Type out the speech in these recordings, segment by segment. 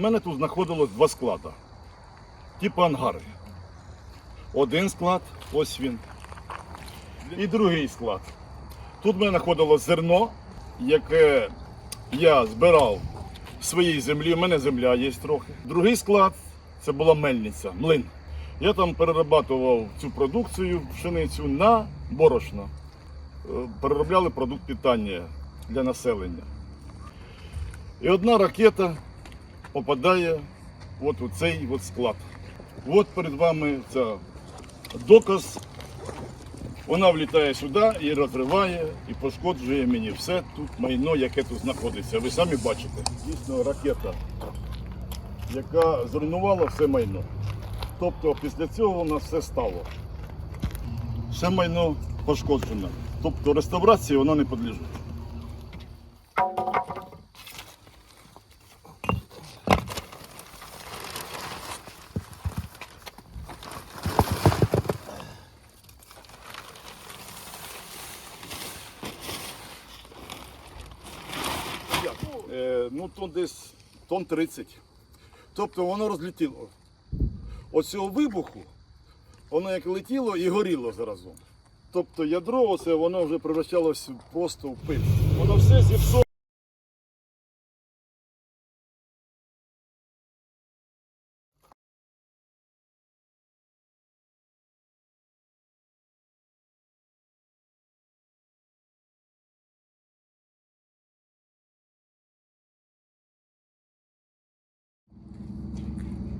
мене тут знаходилось два склади, типу ангари. Один склад, ось він. І другий склад. Тут в мене знаходилось зерно, яке я збирав з своєї землі. У мене земля є трохи. Другий склад це була мельниця, млин. Я там перерабатував цю продукцію, пшеницю на борошно. Е, Переробляли продукт питання для населення. І одна ракета попадає от у цей от склад. От перед вами це доказ. Вона влітає сюди і розриває, і пошкоджує мені все тут майно, яке тут знаходиться. Ви самі бачите, дійсно ракета, яка зруйнувала все майно. Тобто після цього у нас все стало. Все майно пошкоджене. Тобто реставрації воно не підлежить. Ну, тон десь тонн 30. Тобто воно розлетіло. От цього вибуху, воно як летіло і горіло заразом. Тобто ядро, оце, воно вже превращалося просто в пиль. Воно все зіпсовано.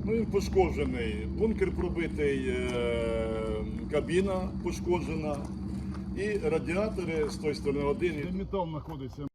Ну, він пошкоджений. Бункер пробитий, е, кабіна пошкоджена. І радіатори з тої сторони один. Метал знаходиться.